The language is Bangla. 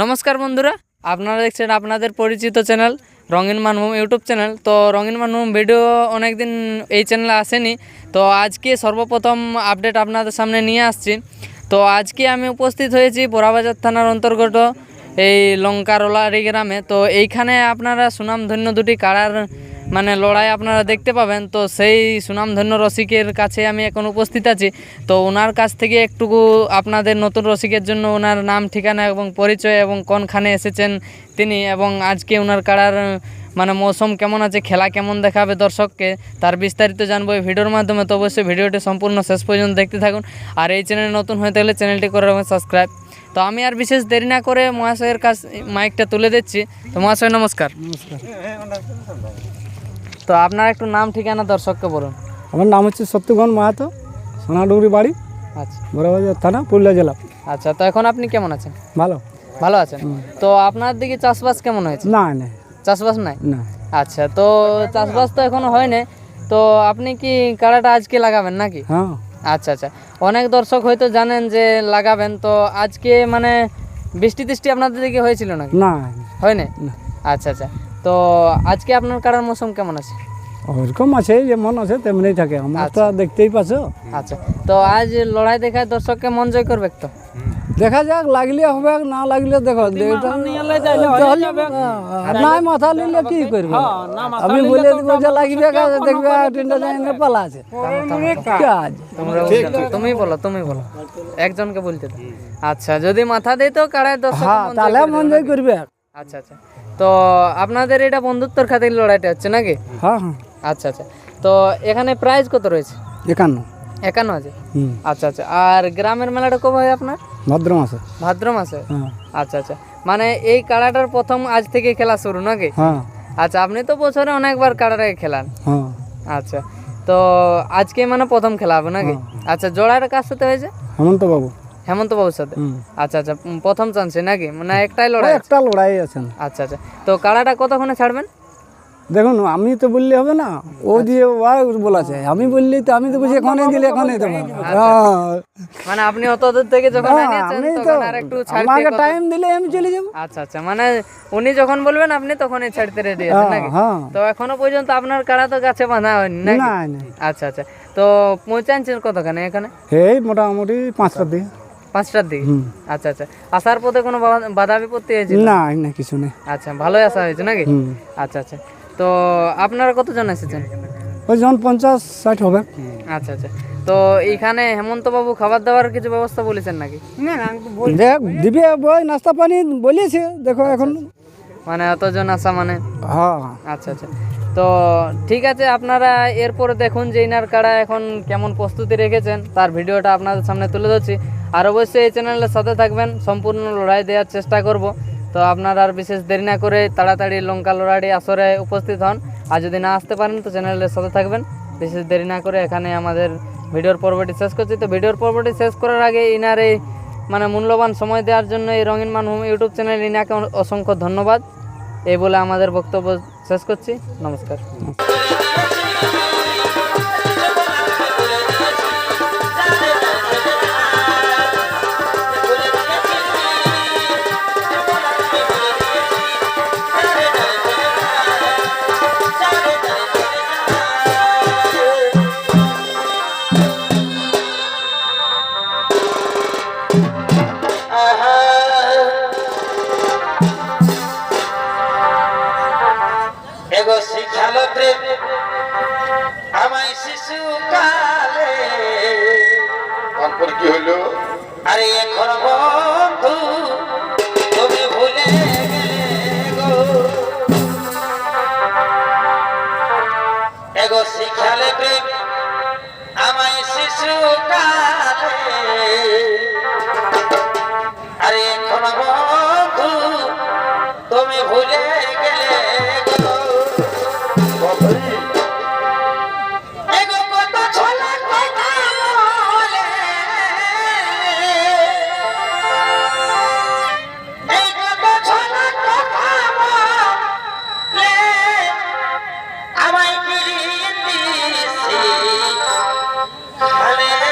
নমস্কার বন্ধুরা, আপনারা দেখছেন আপনাদের পরিচিত চ্যানেল রঙিন মানভূম ইউটিউব চ্যানেল। তো রঙিন মানভূম ভিডিও অনেক দিন এই চ্যানেলে আসেনি। তো আজকে সর্বপ্রথম আপডেট আপনাদের সামনে নিয়ে আসছি। তো আজকে আমি উপস্থিত হয়েছি বোরাবাজার থানার অন্তর্গত এই লঙ্কারোলারি গ্রামে। তো এইখানে আপনারা সুনামধন্য দুটি কাড়ার মানে লড়াই আপনারা দেখতে পাবেন। তো সেই সুনামধন্য রসিকের কাছে আমি এখন উপস্থিত আছি। তো ওনার কাছ থেকে একটুকু আপনাদের নতুন রসিকের জন্য ওনার নাম, ঠিকানা এবং পরিচয় এবং কোনখানে এসেছেন তিনি এবং আজকে ওনার কাড়ার মানে মৌসুম কেমন আছে, খেলা কেমন দেখাবে দর্শককে তার বিস্তারিত জানব এই ভিডিওর মাধ্যমে। তো অবশ্যই ভিডিওটি সম্পূর্ণ শেষ পর্যন্ত দেখতে থাকুন। আর এই চ্যানেলে নতুন হয়ে থাকলে চ্যানেলটি করে রাখবেন সাবস্ক্রাইব। তো আমি আর বিশেষ দেরি না করে মহাশয়ের কাছ, মাইকটা তুলে দিচ্ছি। তো মহাশয়, নমস্কার। নমস্কার। তো আপনার একটু নাম ঠিকানা দর্শককে বলুন। আমার নাম হচ্ছে সত্যগণ মাহাতো সোনাডুগরি বাড়ি আচ্ছা। বড়বাজার থানা পুরুলিয়া জেলা। আচ্ছা তো এখন আপনি কেমন আছেন? ভালো। ভালো আছেন? তো আপনার দিকে চাষবাস কেমন হয়েছে? না না। চাষবাস নাই? না। আচ্ছা তো চাষবাস তো এখনও হয়নি তো আপনি কি কাড়াটা আজকে লাগাবেন নাকি? হ্যাঁ। আচ্ছা আচ্ছা। অনেক দর্শক হয়তো জানেন যে লাগাবেন তো আজকে মানে বৃষ্টি টিষ্টি আপনাদের দিকে হয়েছিল নাকি? না। হয়নি না। আচ্ছা আচ্ছা। তো আজকে আপনার কাড়ার মৌসুম কেমন আছে? ওরকম আছে যেমন আছে তেমনি থাকে। আমার তো দেখতেই পাচ্ছ। আচ্ছা। তো আজ লড়াই দেখায় দর্শককে মন জয় করবে তো? দেখা যাক লাগলে হবে না লাগলে দেখো হ্যাঁ, নাই মাথা নিলে কি করবে? আমি বলে দিব যে লাগবে দেখবে তিনটা জায়গায় পালা আছে। কাজ তুমি বলো তুমি বলো একজনকে বলতে আচ্ছা যদি মাথা দেয় তো কাড়ায় দর্শক হ্যাঁ তাহলে মন জয় করবে। আচ্ছা আচ্ছা। তো আপনাদের এটা বন্ধুত্বর খাতির লড়াইটা হচ্ছে নাকি? হ্যাঁ হ্যাঁ। আচ্ছা আচ্ছা। তো এখানে প্রাইস কত রয়েছে? একান্ন। একান্ন আছে? আচ্ছা আচ্ছা। আর গ্রামের মেলাটা কবে হয় আপনার? ভাদ্র মাসে। ভাদ্র মাসে? হ্যাঁ। আচ্ছা আচ্ছা। মানে এই কাড়াটার প্রথম আজ থেকে খেলা শুরু নাকি? হ্যাঁ। আচ্ছা আপনি তো বছরে অনেকবার কাড়াটাকে খেলান। হ্যাঁ। আচ্ছা। তো আজকে মানে প্রথম খেলা হবে নাকি? আচ্ছা জোড়াটা কার সাথে হয়েছে? হেমন্ত বাবু হেমন্ত বাবুর সাথে আচ্ছা। আচ্ছা প্রথম চান্সে নাকি? মানে একটাই লড়াই একটা লড়াই আছে। না আচ্ছা আচ্ছা। তো কাড়াটা কতক্ষণে ছাড়বেন? দেখুন আমি তো বললে হবে না। ও দিয়ে ও বলাছে। আমি বললি তো আমি তো বুঝি এখনই দিলে এখনই দেবো। হ্যাঁ। মানে আপনি অত দূর থেকে যখন আনিয়েছেন আমি তো আমাকে টাইম দিলে আমি চলে যাব। আচ্ছা আচ্ছা মানে উনি যখন বলবেন আপনি তখনই ছাড়তে রেডি আছেন হ্যাঁ, নাকি? হ্যাঁ। তো এখনও পর্যন্ত আপনার কাড়া তো গাছে বাঁধা হয়নি নাকি? না না। আচ্ছা আচ্ছা। তো পৌঁছাচ্ছেন কতখানে এখানে? এই মোটামুটি পাঁচটার দিকে। পাঁচটার দিকে? আচ্ছা আচ্ছা। আসার পথে কোনো বাধা- বাধা বিপত্তি হয়েছে না না কিছু নেই। আচ্ছা ভালোই আসা হয়েছে নাকি? আচ্ছা আচ্ছা। তো আপনারা কতজন এসেছেন? ওই যখন পঞ্চাশ ষাট হবে। আচ্ছা আচ্ছা। তো এইখানে হেমন্ত বাবু খাবার দাবার কিছু ব্যবস্থা বলেছেন নাকি? দেখ দিবে বই নাস্তা পানি বলিয়েছে। দেখো এখন। মানে অতজন আসা মানে? হ্যাঁ। আচ্ছা আচ্ছা। তো ঠিক আছে আপনারা এরপরে দেখুন যে ইনার কাড়া এখন কেমন প্রস্তুতি রেখেছেন। তার ভিডিওটা আপনাদের সামনে তুলে ধরছি। আর অবশ্যই এই চ্যানেলের সাথে থাকবেন। সম্পূর্ণ লড়াই দেওয়ার চেষ্টা করব। তো আপনারা আর বিশেষ দেরি না করে তাড়াতাড়ি লঙ্কা লড়াই আসরে উপস্থিত হন। আর যদি না আসতে পারেন, তো চ্যানেলের সাথে থাকবেন। বিশেষ দেরি না করে এখানে আমাদের ভিডিওর পর্বটি শেষ করছি। তো ভিডিওর পর্বটি শেষ করার আগে ইনার এই মানে মূল্যবান সময় দেওয়ার জন্য এই রঙিন মানভূমি ইউটিউব চ্যানেল ইনাকে অসংখ্য ধন্যবাদ। এই বলে আমাদের বক্তব্য শেষ করছি। নমস্কার। শিখালো প্রেম আমায় শিশু কালে তারপর কি হলো আরে এখন Amen.